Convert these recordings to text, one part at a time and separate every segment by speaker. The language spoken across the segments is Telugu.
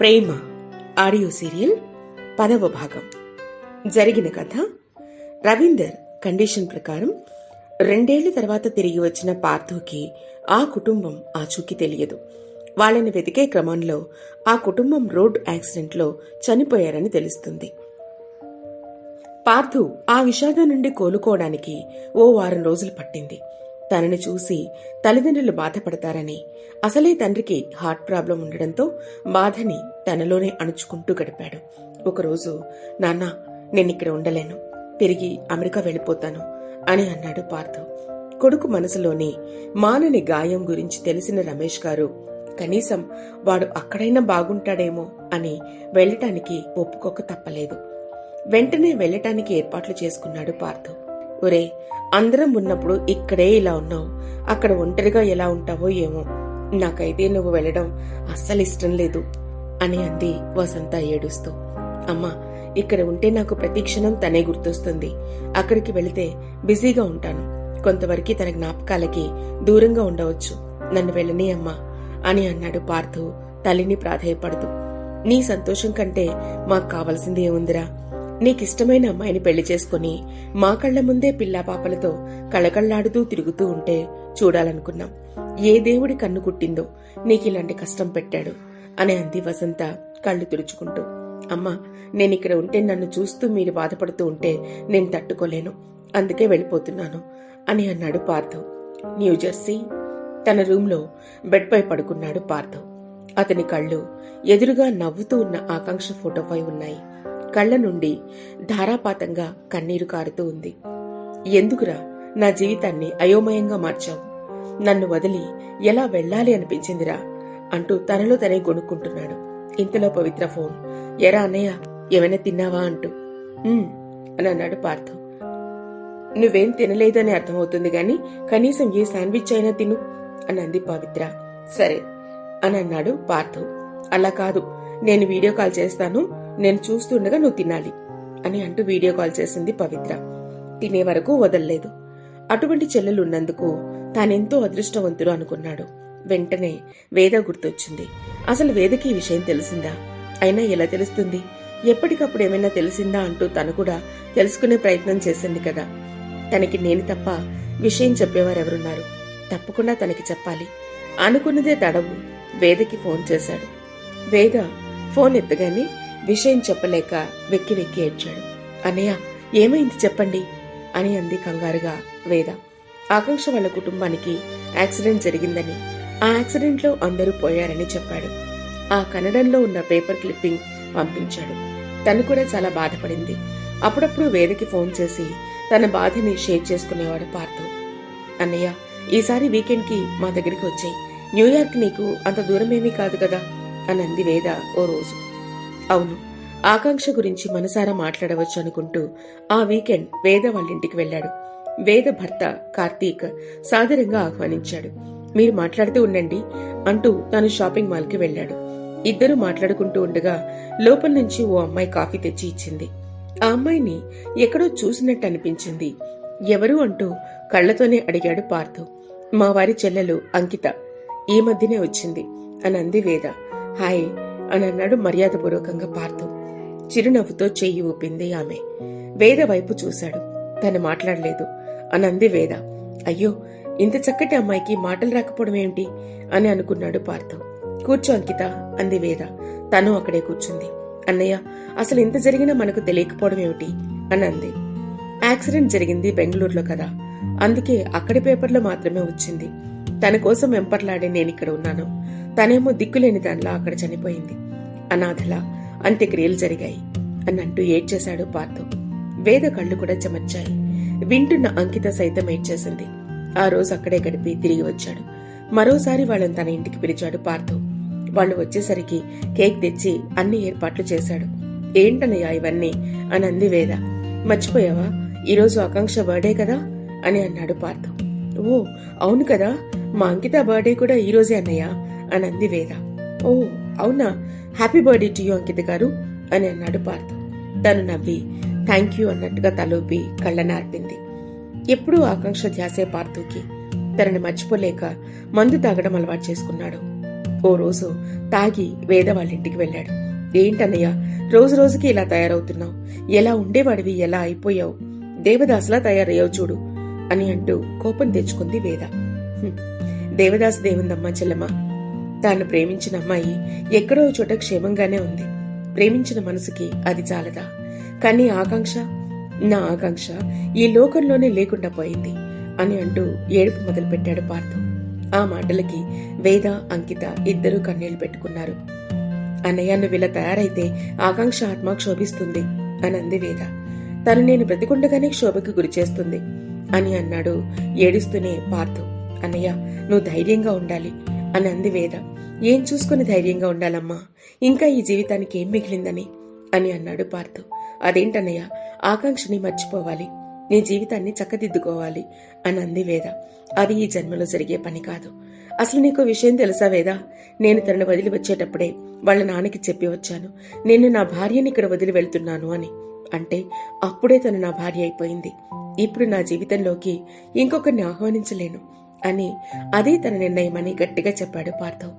Speaker 1: ప్రేమ ఆడియో సీరియల్ పదవ భాగం. జరిగిన కథ రవీందర్ కండిషన్ ప్రకారం రెండేళ్ళ తర్వాత తిరిగి వచ్చిన పార్థుకి ఆ కుటుంబం ఆచూకీ తెలియదు. వాళ్ళని వెతికే క్రమంలో ఆ కుటుంబం రోడ్డు యాక్సిడెంట్లో చనిపోయారని తెలుస్తుంది. పార్థు ఆ విషాదం నుండి కోలుకోవడానికి ఓ వారం రోజులు పట్టింది. తనని చూసి తల్లిదండ్రులు బాధపడతారని అసలే తండ్రికి హార్ట్ ప్రాబ్లం ఉండడంతో బాధని తనలోనే అణుచుకుంటూ గడిపాడు. ఒకరోజు నాన్న నేనిక్కడ ఉండలేను. తిరిగి అమెరికా వెళ్ళిపోతాను అని అన్నాడు పార్థు. కొడుకు మనసులోని మానని గాయం గురించి తెలిసిన రమేష్ గారు కనీసం వాడు అక్కడైనా బాగుంటాడేమో అని వెళ్ళటానికి ఒప్పుకోక తప్పలేదు. వెంటనే వెళ్ళటానికి ఏర్పాట్లు చేసుకున్నాడు పార్థు. ఒరే అందరం ఉన్నప్పుడు ఇక్కడే ఇలా ఉన్నావు అక్కడ ఒంటరిగా ఎలా ఉంటావో ఏమో. నాకైతే నువ్వు వెళ్ళడం అస్సలు ఇష్టం లేదు అని అంది వసంత ఏడుస్తూ. అమ్మా ఇక్కడ ఉంటే నాకు ప్రతి క్షణం తనే గుర్తొస్తుంది. అక్కడికి వెళితే బిజీగా ఉంటాను. కొంతవరకు తన జ్ఞాపకాలకి దూరంగా ఉండవచ్చు. నన్ను వెళ్ళని అమ్మా అని అన్నాడు పార్థు తల్లిని ప్రాధేయపడుతూ. నీ సంతోషం కంటే మాకు కావలసింది ఏముందిరా? నీకిష్టమైన అమ్మాయిని పెళ్ళి చేసుకుని మా కళ్ళ ముందే పిల్లా పాపలతో కళకళ్ళాడుతూ తిరుగుతూ ఉంటే చూడాలనుకున్నాం. ఏ దేవుడి కన్ను కుట్టిందో నీకిలాంటి కష్టం పెట్టాడు అని అంది వసంత కళ్ళు తుడుచుకుంటూ. అమ్మా నేనిక్కడ ఉంటే నన్ను చూస్తూ మీరు బాధపడుతూ ఉంటే నేను తట్టుకోలేను. అందుకే వెళ్ళిపోతున్నాను అని అన్నాడు పార్థవ్ న్యూజెర్సీ తన రూంలో బెడ్పై పడుకున్నాడు పార్థవ్ అతని కళ్ళు ఎదురుగా నవ్వుతూ ఉన్న ఆకాంక్ష ఫోటోపై ఉన్నాయి. కళ్ళ నుండి ధారాపాతంగా కన్నీరు కారుతూ ఉంది. ఎందుకురా నా జీవితాన్ని అయోమయంగా మార్చావు? నన్ను వదిలి ఎలా వెళ్ళాలి అనిపించిందిరా? అంటూ తనలో తనే గొనుక్కుంటున్నాడు ఇంతలో పవిత్ర ఫోన్. ఎరా అన్నయ్య ఏమైనా తిన్నావా అంటూ. అని అన్నాడు పార్థ. నువ్వేం తినలేదని అర్థమవుతుంది గాని కనీసం ఏ శాండ్విచ్ అయినా తిను అని అంది పవిత్ర. సరే అని అన్నాడు పార్థు. అలా కాదు నేను వీడియో కాల్ చేస్తాను నేను చూస్తుండగా నువ్వు తినాలి అని అంటూ వీడియో కాల్ చేసింది పవిత్ర. తినే వరకు వదల్లేదు. అటువంటి చెల్లెలున్నందుకు తానెంతో అదృష్టవంతుడు అనుకున్నాడు. వెంటనే వేద గుర్తొచ్చింది. అసలు వేదకి ఈ విషయం తెలిసిందా? అయినా ఎలా తెలుస్తుంది? ఎప్పటికప్పుడు ఏమైనా తెలిసిందా అంటూ తను కూడా తెలుసుకునే ప్రయత్నం చేసింది కదా. తనకి నేను తప్ప విషయం చెప్పేవారెవరున్నారు? తప్పకుండా తనకి చెప్పాలి. అనుకున్నదే తడవు. వేదకి ఫోన్ చేశాడు. వేద ఫోన్ ఎత్తగానే విషయం చెప్పలేక వెక్కి వెక్కి ఏడ్చాడు. అన్నయ్య ఏమైంది చెప్పండి అని అంది కంగారుగా వేద. ఆకాంక్ష వాళ్ళ కుటుంబానికి యాక్సిడెంట్ జరిగిందని ఆ యాక్సిడెంట్లో అందరూ పోయారని చెప్పాడు. ఆ కన్నడంలో ఉన్న పేపర్ క్లిప్పింగ్ పంపించాడు. తను కూడా చాలా బాధపడింది. అప్పుడప్పుడు వేదకి ఫోన్ చేసి తన బాధని షేర్ చేసుకునేవాడు పార్థు. అన్నయ్య ఈసారి వీకెండ్కి మా దగ్గరికి వచ్చాయి. న్యూయార్క్ నీకు అంత దూరమేమీ కాదు కదా అని అంది వేద ఓ రోజు. అవును. ఆకాంక్ష గురించి మనసారా మాట్లాడవచ్చు అనుకుంటూ ఆ వీకెండ్ వేద వాళ్ళ ఇంటికి వెళ్ళాడు. వేద భర్త కార్తీక్ సాదరంగా ఆహ్వానించాడు. మీరు మాట్లాడుతూ ఉండండి అంటూ తాను షాపింగ్ మాల్కి వెళ్ళాడు వెళ్ళాడు. ఇద్దరు మాట్లాడుకుంటూ ఉండగా లోపల నుంచి ఓ అమ్మాయి కాఫీ తెచ్చి ఇచ్చింది. ఆ అమ్మాయిని ఎక్కడో చూసినట్టు అనిపించింది. ఎవరు అంటూ కళ్ళతోనే అడిగాడు పార్థు. మా వారి చెల్లెలు అంకిత. ఈ మధ్యనే వచ్చింది అని అంది వేద. హాయ్ అని అన్నాడు మర్యాదపూర్వకంగా పార్థు. చిరునవ్వుతో చెయ్యి ఊపింది ఆమె. వేద వైపు చూశాడు. తను మాట్లాడలేదు. అనంది వేద. అయ్యో ఇంత చక్కటి అమ్మాయికి మాటలు రాకపోవడం ఏమిటి? అని అనుకున్నాడు పార్థవ్ కూర్చో అంకిత అంది వేద. తను అక్కడే కూర్చుంది. అన్నయ్య అసలు ఇంత జరిగినా మనకు తెలియకపోవడం ఏమిటి? అని అంది యాక్సిడెంట్ జరిగింది బెంగళూరులో కదా. అందుకే అక్కడి పేపర్లో మాత్రమే వచ్చింది. తన కోసం వెంపర్లాడే నేను ఇక్కడ ఉన్నాను. తనేమో దిక్కులేని దానిలా అక్కడ చనిపోయింది. అనాథలా అంత్యక్రియలు జరిగాయి. అన్నంటూ ఏడ్చేశాడు పార్థు. వేద కళ్ళు కూడా చెమర్చాయి. వింటున్న అంకిత సైతం ఏడ్చేసింది. ఆ రోజు అక్కడే గడిపి తిరిగి వచ్చాడు. మరోసారి వాళ్ళని తన ఇంటికి పిలిచాడు పార్థు. వాళ్ళు వచ్చేసరికి కేక్ తెచ్చి అన్ని ఏర్పాట్లు చేశాడు. ఏంటన్నయ్యా ఇవన్నీ? అని అంది వేద. మర్చిపోయావా? ఈరోజు ఆకాంక్ష బర్త్డే కదా? అని అన్నాడు పార్థు. ఓ అవును కదా. మా అంకిత బర్త్డే కూడా ఈ రోజే అన్నయ్య. అని అంది వేద. ఓ అవునా? Happy birthday to you Ankita garu అని అన్నాడు పార్థు. తను నవ్వి థ్యాంక్ యూ అన్నట్టుగా తలూపి కళ్ళ నార్పింది ఎప్పుడూ ఆకాంక్ష ధ్యాసే పార్థుకి. తనని మర్చిపోలేక మందు తాగడం అలవాటు చేసుకున్నాడు. ఓ రోజు తాగి వేద వాళ్ళ ఇంటికి వెళ్ళాడు. ఏంటన్నయ్య రోజు రోజుకి ఇలా తయారవుతున్నావు? ఎలా ఉండేవాడివి? ఎలా అయిపోయావు? దేవదాసులా తయారయ్యావు చూడు అని అంటూ కోపం తెచ్చుకుంది వేద. "హ్మ్, దేవదాస్ దేవుందమ్మా చెల్లెమ్మ తాను ప్రేమించిన అమ్మాయి ఎక్కడో చోట క్షేమంగానే ఉంది. ప్రేమించిన మనసుకి అది చాలదా? కానీ ఆకాంక్ష నా ఆకాంక్ష ఈ లోకంలోనే లేకుండా పోయింది అని అంటూ ఏడుపు మొదలుపెట్టాడు పార్థు. ఆ మాటలకి వేద అంకిత ఇద్దరూ కన్నీళ్ళు పెట్టుకున్నారు. అన్నయ్య నువ్వు ఇలా తయారైతే ఆకాంక్ష ఆత్మ క్షోభిస్తుంది అని అంది వేద. తను నేను బ్రతికుండగానే క్షోభకు గురి చేస్తుంది అని అన్నాడు ఏడుస్తూనే పార్థు. అన్నయ్య నువ్వు ధైర్యంగా ఉండాలి. అని అంది వేద. ఏం చూసుకుని ధైర్యంగా ఉండాలమ్మా? ఇంకా ఈ జీవితానికి ఏం మిగిలిందని? అని అన్నాడు పార్థు. అదేంటన్నయ్య? ఆకాంక్షని మర్చిపోవాలి. నీ జీవితాన్ని చక్కదిద్దుకోవాలి అని అంది వేద. అది ఈ జన్మలో జరిగే పని కాదు. అసలు నీకు విషయం తెలుసా వేదా? నేను తనను వదిలి వచ్చేటప్పుడే వాళ్ళ నాన్నకి చెప్పి వచ్చాను. నేను నా భార్యని ఇక్కడ వదిలి వెళ్తున్నాను అని. అంటే అప్పుడే తను నా భార్య అయిపోయింది. ఇప్పుడు నా జీవితంలోకి ఇంకొకరిని ఆహ్వానించలేను. అని అదే తన నిర్ణయమని గట్టిగా చెప్పాడు పార్థవ్.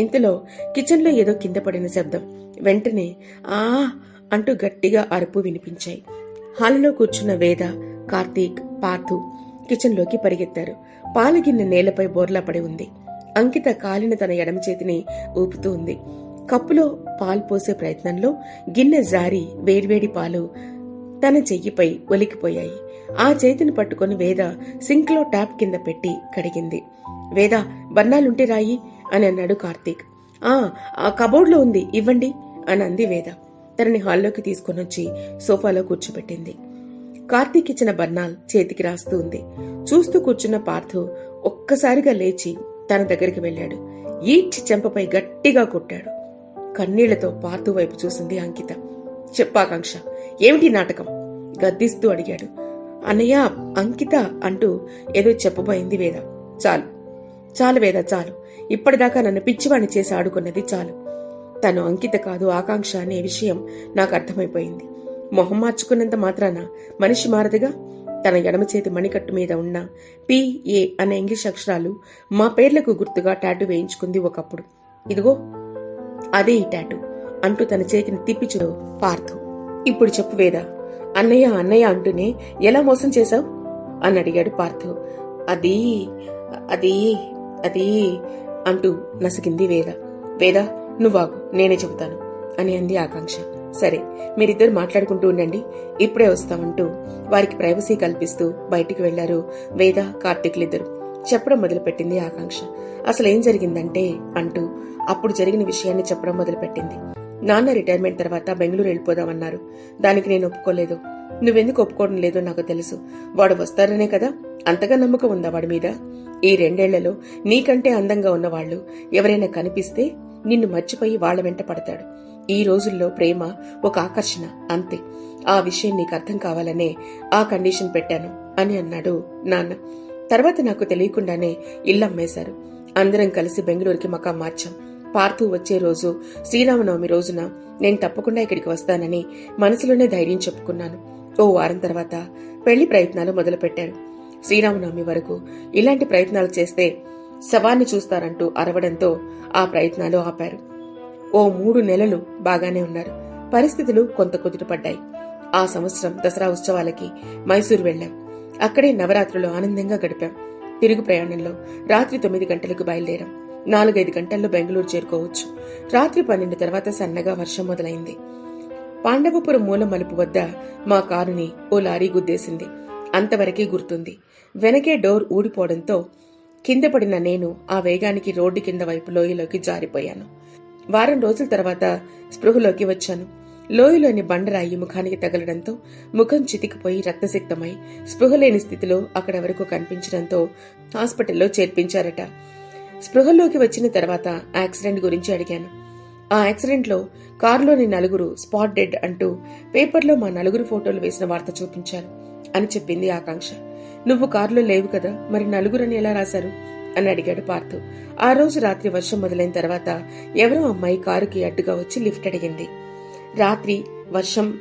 Speaker 1: ఇంతలో కిచెన్లో ఏదో కింద పడిన శబ్దం వెంటనే ఆ అంటూ గట్టిగా అరుపు వినిపించాయి. హాల్లో కూర్చున్న వేద కార్తీక్ పార్థు కిచెన్లోకి పరిగెత్తారు. పాల గిన్నె నేలపై బోర్లా పడి ఉంది. అంకిత కాలిన తన ఎడమ చేతిని ఊపుతూ ఉంది. కప్పులో పాలు పోసే ప్రయత్నంలో గిన్నె జారి వేడివేడి పాలు తన చెయ్యిపై ఒలికిపోయాయి. ఆ చేతిని పట్టుకొని వేద సింక్లో ట్యాప్ కింద పెట్టి కడిగింది. వేద బన్నాలుంటే రాయి అని అన్నాడు కార్తీక్. ఆ ఆ కబోర్డ్లో ఉంది ఇవ్వండి అని అంది వేద. తనని హాల్లోకి తీసుకొనొచ్చి సోఫాలో కూర్చోబెట్టింది. కార్తీక్ ఇచ్చిన బన్నాల్ చేతికి రాస్తూ ఉంది. చూస్తూ కూర్చున్న పార్థు ఒక్కసారిగా లేచి తన దగ్గరికి వెళ్ళాడు. ఈడ్చి చెంపపై గట్టిగా కొట్టాడు. కన్నీళ్ళతో పార్థు వైపు చూసింది అంకిత. చెప్పాకాంక్ష ఏమిటి నాటకం? గద్దిస్తూ అడిగాడు. అన్నయ్య అంకిత అంటూ ఏదో చెప్పబోయింది వేద. చాలు. చాలు వేద చాలు. ఇప్పటిదాకా నన్ను పిచ్చివాణ్ణి చేసి ఆడుకున్నది చాలు. తను అంకిత కాదు ఆకాంక్ష అనే విషయం నాకు అర్థమైపోయింది. మొహం మార్చుకున్నంత మాత్రాన మనిషి మారదుగా? తన ఎడమ చేతి మణికట్టు మీద ఉన్న పిఏ అనే ఇంగ్లీష్ అక్షరాలు మా పేర్లకు గుర్తుగా టాటూ వేయించుకుంది ఒకప్పుడు. ఇదిగో అదే ఈ టాటూ అంటూ తన చేతిని తిప్పిచుడు పార్థు. ఇప్పుడు చెప్పు వేద. అన్నయ్య అన్నయ్య అంటూనే ఎలా మోసం చేశావు? అని అడిగాడు పార్థు. అది అది అది అంటూ నసిగింది వేద. వేద నువ్వాగు నేనే చెబుతాను అని అంది ఆకాంక్ష. సరే మీరిద్దరు మాట్లాడుకుంటూ ఉండండి. ఇప్పుడే వస్తామంటూ వారికి ప్రైవసీ కల్పిస్తూ బయటికి వెళ్ళారు వేద కార్తీకులిద్దరు. చెప్పడం మొదలుపెట్టింది ఆకాంక్ష. అసలు ఏం జరిగిందంటే అంటూ అప్పుడు జరిగిన విషయాన్ని చెప్పడం మొదలుపెట్టింది. నాన్న రిటైర్మెంట్ తర్వాత బెంగళూరు వెళ్ళిపోదామన్నారు. దానికి నేను ఒప్పుకోలేదు. నువ్వెందుకు ఒప్పుకోవడం లేదో నాకు తెలుసు. వాడు వస్తారనే కదా? అంతగా నమ్మకం ఉందా వాడి మీద? ఈ రెండేళ్ళలో నీకంటే అందంగా ఉన్నవాళ్ళు ఎవరైనా కనిపిస్తే నిన్ను మర్చిపోయి వాళ్ళ వెంట పడతాడు. ఈ రోజుల్లో ప్రేమ ఒక ఆకర్షణ అంతే. ఆ విషయం నీకు అర్థం కావాలనే ఆ కండిషన్ పెట్టాను అని అన్నాడు నాన్న. తర్వాత నాకు తెలియకుండానే ఇల్లు అమ్మేశారు. అందరం కలిసి బెంగళూరుకి మకాం మార్చాం. పార్థు వచ్చే రోజు శ్రీరామనవమి రోజున నేను తప్పకుండా ఇక్కడికి వస్తానని మనసులోనే ధైర్యం చెప్పుకున్నాను. ఓ వారం తర్వాత పెళ్ళి ప్రయత్నాలు మొదలుపెట్టారు. శ్రీరామనవమి వరకు ఇలాంటి ప్రయత్నాలు చేస్తే శవాన్ని చూస్తారంటూ అరవడంతో ఆ ప్రయత్నాలు ఆపారు. ఓ మూడు నెలలు బాగానే ఉన్నారు. పరిస్థితులు కొంత కుదుటపడ్డాయి. ఆ సంవత్సరం దసరా ఉత్సవాలకి మైసూరు వెళ్ళాం అక్కడే నవరాత్రులు ఆనందంగా గడిపాం. తిరుగు ప్రయాణంలో రాత్రి తొమ్మిది గంటలకు బయలుదేరాం. నాలుగైదు గంటల్లో బెంగళూరు చేరుకోవచ్చు. రాత్రి పన్నెండు తర్వాత సన్నగా వర్షం మొదలైంది. పాండవపురం మూల మలుపు వద్ద మా కారుని ఓ లారీ గుద్దేసింది. అంతవరకే గుర్తుంది. వెనకే డోర్ ఊడిపోవడంతో కింద పడిన నేను ఆ వేగానికి రోడ్డు కింద వైపు లోయలోకి జారిపోయాను. వారం రోజుల తర్వాత స్పృహలోకి వచ్చాను. లోయలోని బండరాయి ముఖానికి తగలడంతో ముఖం చితికిపోయి రక్తసిక్తమై స్పృహలేని స్థితిలో అక్కడ వరకు కనిపించడంతో హాస్పిటల్లో చేర్పించారట. స్పృహల్లోకి వచ్చిన తర్వాత యాక్సిడెంట్ గురించి అడిగాను. ఆ యాక్సిడెంట్లో కారులోని నలుగురు స్పాట్ డెడ్ అంటూ పేపర్లో మా నలుగురు ఫోటోలు వేసిన వార్త చూపించారు అని చెప్పింది ఆకాంక్ష. నువ్వు కారులో లేవు కదా మరి నలుగురని ఎలా రాశారు? అని అడిగాడు పార్థు. ఆ రోజు రాత్రి వర్షం మొదలైన తర్వాత ఎవరో అమ్మాయి కారుకి అడ్డుగా వచ్చి లిఫ్ట్ అడిగింది. రాత్రి వర్షం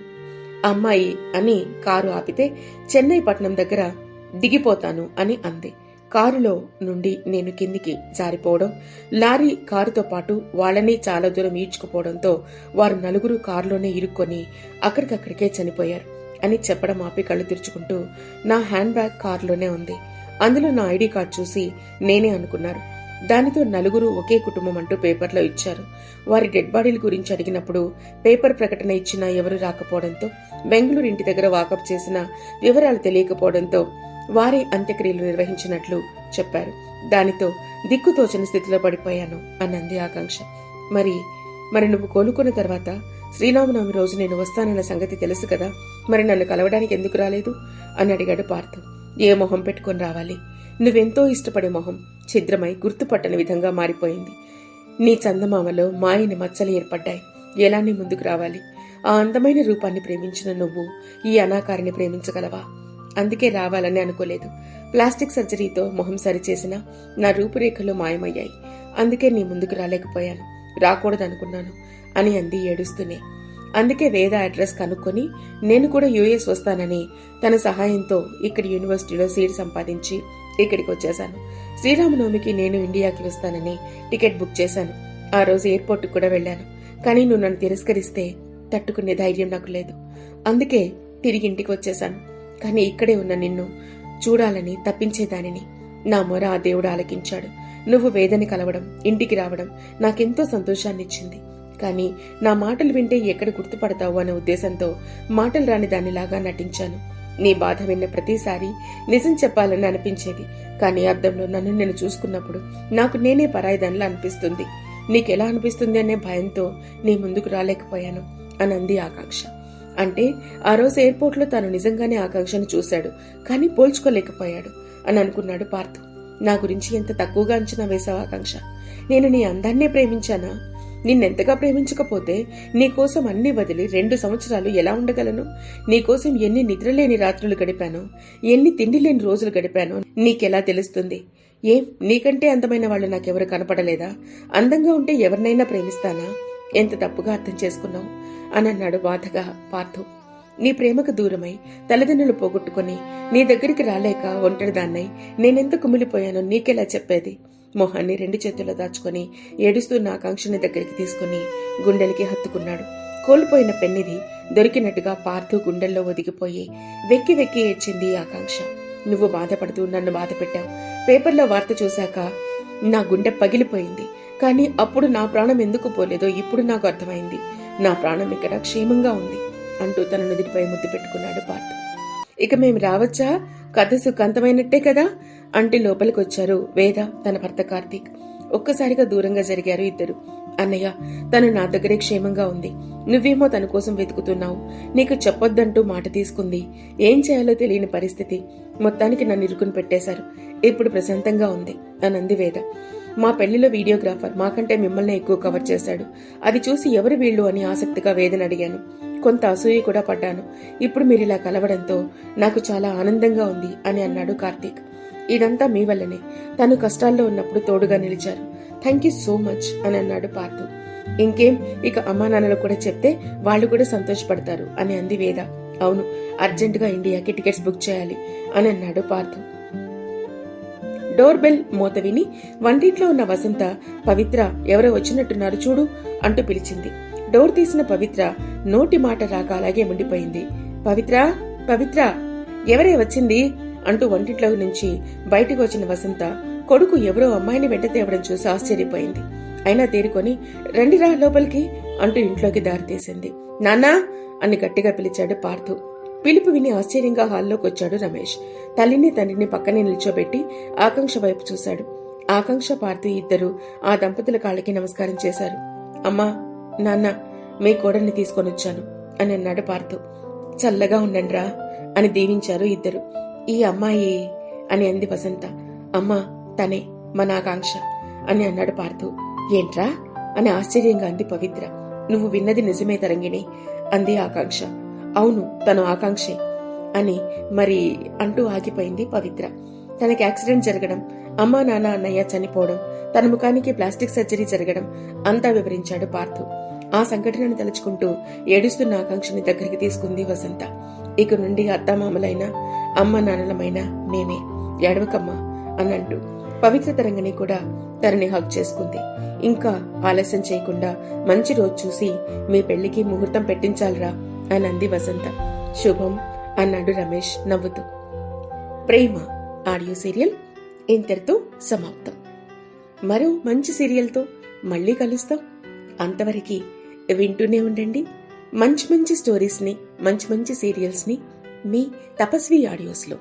Speaker 1: అమ్మాయి అని కారు ఆపితే చెన్నై పట్నం దగ్గర దిగిపోతాను అని అంది. కారులో నుండి నేను కిందికి జారిపోవడం లారీ కారుతో పాటు వాళ్ళని చాలా దూరం ఈడ్చుకుపోవడంతో వారు నలుగురు కారులోనే ఇరుక్కొని అక్కడికక్కడికే చనిపోయారు అని చెప్పడం ఆపి కళ్ళు తెరుచుకుంటూ నా హ్యాండ్ బ్యాగ్ కారులోనే ఉంది. అందులో నా ఐడి కార్డ్ చూసి నేనే అనుకున్నారు. దానితో నలుగురు ఒకే కుటుంబం అంటూ పేపర్లో ఇచ్చారు. వారి డెడ్ బాడీల గురించి అడిగినప్పుడు పేపర్ ప్రకటన ఇచ్చినా ఎవరు రాకపోవడంతో బెంగళూరు ఇంటి దగ్గర వాకప్ చేసిన వివరాలు తెలియకపోవడంతో వారే అంత్యక్రియలు నిర్వహించినట్లు చెప్పారు. దానితో దిక్కుతోచని స్థితిలో పడిపోయాను అన్నంది ఆకాంక్ష. మరి మరి నువ్వు కోలుకున్న తర్వాత శ్రీరామనవమి రోజు నేను వస్తానన్న సంగతి తెలుసు కదా? మరి నన్ను కలవడానికి ఎందుకు రాలేదు? అని అడిగాడు పార్థ. ఏ మొహం పెట్టుకొని రావాలి? నువ్వెంతో ఇష్టపడే మొహం ఛిద్రమై గుర్తుపట్టని విధంగా మారిపోయింది. నీ చందమామలో మాయని మచ్చలు ఏర్పడ్డాయి. ఎలానే ముందుకు రావాలి? ఆ అందమైన రూపాన్ని ప్రేమించిన నువ్వు ఈ అనాకారిని ప్రేమించగలవా? అందుకే రావాలని అనుకోలేదు. ప్లాస్టిక్ సర్జరీతో మొహం సరిచేసిన నా రూపురేఖలు మాయమయ్యాయి. అందుకే నీ ముందుకు రాలేకపోయాను. రాకూడదనుకున్నాను అని అంది ఏడుస్తూనే. అందుకే వేద అడ్రస్ కనుక్కొని నేను కూడా యుఎస్ వస్తానని తన సహాయంతో ఇక్కడ యూనివర్సిటీలో సీట్ సంపాదించి ఇక్కడికి వచ్చేశాను. శ్రీరామనవమికి నేను ఇండియాకి వస్తానని టికెట్ బుక్ చేశాను. ఆ రోజు ఎయిర్పోర్ట్ కూడా వెళ్ళాను. కానీ నువ్వు నన్ను తిరస్కరిస్తే తట్టుకునే ధైర్యం నాకు లేదు. అందుకే తిరిగి ఇంటికి వచ్చేశాను. కానీ ఇక్కడే ఉన్న నిన్ను చూడాలని తప్పించేదానిని నా మొర ఆ దేవుడు ఆలకించాడు. నువ్వు వేదని కలవడం ఇంటికి రావడం నాకెంతో సంతోషాన్నిచ్చింది. కానీ నా మాటలు వింటే ఎక్కడ గుర్తుపడతావు అనే ఉద్దేశంతో మాటలు రాని దానిలాగా నటించాను. నీ బాధ విన్న ప్రతిసారి నిజం చెప్పాలని అనిపించేది. కానీ అర్థంలో నన్ను నేను చూసుకున్నప్పుడు నాకు నేనే పరాయిదానిలా అనిపిస్తుంది. నీకెలా అనిపిస్తుంది అనే భయంతో నీ ముందుకు రాలేకపోయాను అనంది ఆకాంక్ష. అంటే ఆ రోజు ఎయిర్పోర్ట్లో తాను నిజంగానే ఆకాంక్షను చూశాడు కానీ పోల్చుకోలేకపోయాడు అని అనుకున్నాడు పార్థ్. నా గురించి ఎంత తక్కువగా అంచనా వేశావు ఆకాంక్ష? నేను నీ అందాన్నే ప్రేమించానా? నిన్నెంతగా ప్రేమించకపోతే నీకోసం అన్ని వదిలి రెండు సంవత్సరాలు ఎలా ఉండగలను? నీకోసం ఎన్ని నిద్రలేని రాత్రులు గడిపానో ఎన్ని తిండి లేని రోజులు గడిపానో నీకెలా తెలుస్తుంది? ఏం నీకంటే అందమైన వాళ్ళు నాకెవరు కనపడలేదా? అందంగా ఉంటే ఎవరినైనా ప్రేమిస్తానా? ఎంత తప్పుగా అర్థం చేసుకున్నావు? అని అన్నాడు బాధగా పార్థు. నీ ప్రేమకు దూరమై తల్లిదండ్రులు పోగొట్టుకుని నీ దగ్గరికి రాలేక ఒంటరిదాన్నై నేనెంత కుమిలిపోయానో నీకెలా చెప్పేది? మొహాన్ని రెండు చేతుల్లో దాచుకొని ఏడుస్తూ నా ఆకాంక్షని దగ్గరికి తీసుకుని గుండెలకి హత్తుకున్నాడు. కోల్పోయిన పెన్నిది దొరికినట్టుగా పార్థు గుండెల్లో ఒదిగిపోయి వెక్కి వెక్కి ఏడ్చింది ఆకాంక్ష నువ్వు బాధపడుతూ నన్ను బాధ పెట్టావు పేపర్లో వార్త చూశాక నా గుండె పగిలిపోయింది. కానీ అప్పుడు నా ప్రాణం ఎందుకు పోలేదో ఇప్పుడు నాకు అర్థమైంది. నా ప్రాణం ఇక్కడ క్షేమంగా ఉంది అంటూ తన నుదిటిపై ముద్దు పెట్టుకున్నాడు పార్థు. ఇక మేము రావచ్చా? కథ సుఖాంతమైనట్టే కదా? అంటే లోపలికొచ్చారు వేద తన భర్త కార్తీక్. ఒక్కసారిగా దూరంగా జరిగారు ఇద్దరు. అన్నయ్య తను నా దగ్గరే క్షేమంగా ఉంది. నువ్వేమో తన కోసం వెతుకుతున్నావు. నీకు చెప్పొద్దంటూ మాట తీసుకుంది. ఏం చేయాలో తెలియని పరిస్థితి. మొత్తానికి నన్ను ఇరుకుని పెట్టేశారు. ఇప్పుడు ప్రశాంతంగా ఉంది అనంది వేద. మా పెళ్ళిలో వీడియోగ్రాఫర్ మాకంటే మిమ్మల్ని ఎక్కువ కవర్ చేశాడు. అది చూసి ఎవరు వీళ్ళు అని ఆసక్తిగా వేదన అడిగాను. కొంత అసూయ కూడా పడ్డాను. ఇప్పుడు మీరు ఇలా కలవడంతో నాకు చాలా ఆనందంగా ఉంది అని అన్నాడు కార్తీక్. ఇదంతా మీ వల్లనే. తను కష్టాల్లో ఉన్నప్పుడు తోడుగా నిలిచారు. థ్యాంక్ యూ సో మచ్ అని అన్నాడు పార్థు. ఇంకేం? ఇక అమ్మా నాన్నలు కూడా చెప్తే వాళ్ళు కూడా సంతోషపడతారు అని అంది వేద. అవును అర్జెంటుగా ఇండియాకి టికెట్స్ బుక్ చేయాలి అని అన్నాడు పార్థు. డోర్ బెల్ మూత విని వంటింట్లో ఉన్న వసంత పవిత్ర ఎవరో వచ్చినట్టున్నారు చూడు అంటూ పిలిచింది. డోర్ తీసిన పవిత్ర నోటి మాట రాక అలాగే ఉండిపోయింది. పవిత్ర పవిత్ర ఎవరే వచ్చింది? అంటూ వంటింట్లో నుంచి బయటకు వచ్చిన వసంత కొడుకు ఎవరో అమ్మాయిని వెంట తేవడం చూసి ఆశ్చర్యపోయింది. అయినా తేరుకొని రండిరా లోపలికి అంటూ ఇంట్లోకి దారితీసింది నాన్నా అని గట్టిగా పిలిచాడు పార్థు. పిలుపు విని ఆశ్చర్యంగా హాల్లోకి వచ్చాడు రమేష్. తల్లిని తండ్రిని పక్కనే నిల్చోబెట్టి ఆకాంక్ష వైపు చూశాడు. ఆకాంక్ష పార్థి ఇద్దరు ఆ దంపతుల కాళ్ళకి నమస్కారం చేశారు. అమ్మా నాన్న మీ కోడల్ని తీసుకొని వచ్చాను అని అన్నాడు పార్థు చల్లగా ఉండండిరా అని దీవించారు ఇద్దరు. ఈ అమ్మాయి అని అంది వసంత. అమ్మా తనే మన ఆకాంక్ష అని అన్నాడు పార్థు ఏంట్రా? అని ఆశ్చర్యంగా అంది పవిత్ర. నువ్వు విన్నది నిజమే తరంగిణి అంది ఆకాంక్ష. అవును తను ఆకాంక్షే అని మరి అంటూ ఆగిపోయింది పవిత్ర. తనకి యాక్సిడెంట్ జరగడం అమ్మా నాన్న అన్నయ్య చనిపోవడం తన ముఖానికి ప్లాస్టిక్ సర్జరీ జరగడం అంతా వివరించాడు పార్థు. ఆ సంఘటనను తలుచుకుంటూ ఏడుస్తున్న ఆకాంక్షని దగ్గరికి తీసుకుంది వసంత. ఇక నుండి అత్తామామలైనా అమ్మ నాన్నలమైనా మేమే ఏడవకమ్మా అని అంటూ పవిత్ర తరంగని కూడా తనని హక్ చేసుకుంది. ఇంకా ఆలస్యం చేయకుండా మంచి రోజు చూసి మీ పెళ్ళికి ముహూర్తం పెట్టించాలిరా అని అంది వసంత. శుభం అన్నాడు రమేష్ నవ్వుతూ. ప్రేమ ఆడియో సీరియల్ ఇంతటితో సమాప్తం. మరో మంచి సీరియల్తో మళ్ళీ కలుస్తాం. అంతవరకు వింటూనే ఉండండి. మంచి మంచి స్టోరీస్ని మంచి మంచి సీరియల్స్ని మీ తపస్వి ఆడియోస్లో.